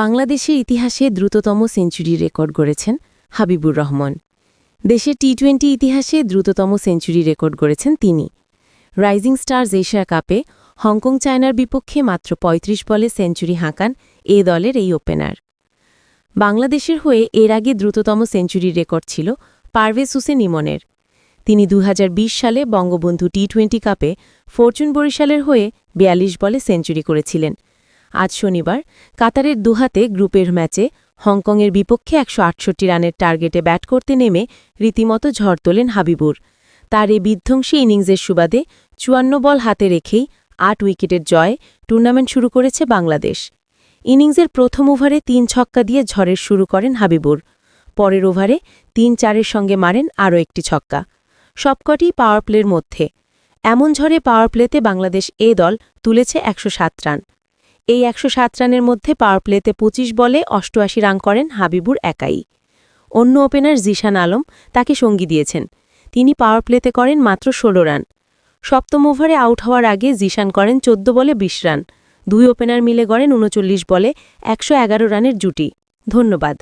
বাংলাদেশের ইতিহাসে দ্রুততম সেঞ্চুরি রেকর্ড গড়েছেন হাবিবুর রহমান। দেশের টি টোয়েন্টি ইতিহাসে দ্রুততম সেঞ্চুরি রেকর্ড গড়েছেন তিনি। রাইজিং স্টার্স এশিয়া কাপে হংকং চায়নার বিপক্ষে মাত্র ৩৫ বলে সেঞ্চুরি হাঁকান এ দলের এই ওপেনার। বাংলাদেশের হয়ে এর আগে দ্রুততম সেঞ্চুরি রেকর্ড ছিল পারভেজ হুসেন ইমনের। তিনি দু হাজার বিশ সালে বঙ্গবন্ধু টি টোয়েন্টি কাপে ফরচুন বরিশালের হয়ে ৪২ বলে সেঞ্চুরি করেছিলেন। আজ শনিবার কাতারের দুহাতে গ্রুপের ম্যাচে হংকংয়ের বিপক্ষে একশো আটষট্টি রানের টার্গেটে ব্যাট করতে নেমে রীতিমতো ঝড় তোলেন হাবিবুর। তার এ বিধ্বংসী ইনিংসের সুবাদে চুয়ান্ন বল হাতে রেখেই আট উইকেটের জয়ে টুর্নামেন্ট শুরু করেছে বাংলাদেশ। ইনিংসের প্রথম ওভারে তিন ছক্কা দিয়ে ঝড়ের শুরু করেন হাবিবুর। পরের ওভারে তিন চারের সঙ্গে মারেন আরও একটি ছক্কা। সবকটি পাওয়ার প্লের মধ্যে। এমন ঝড়ে পাওয়ার প্লেতে বাংলাদেশ এ দল তুলেছে একশো সাত রান। এই একশো সাত রানের মধ্যে পাওয়ার প্লেতে ২৫ বলে অষ্টআশি রান করেন হাবিবুর একাই। অন্য ওপেনার জিশান আলম তাকে সঙ্গী দিয়েছেন। তিনি পাওয়ার প্লেতে করেন মাত্র ১৬ রান। সপ্তম ওভারে আউট হওয়ার আগে জিশান করেন ১৪ বলে ২০ রান। দুই ওপেনার মিলে গড়েন উনচল্লিশ বলে একশো এগারো রানের জুটি। ধন্যবাদ।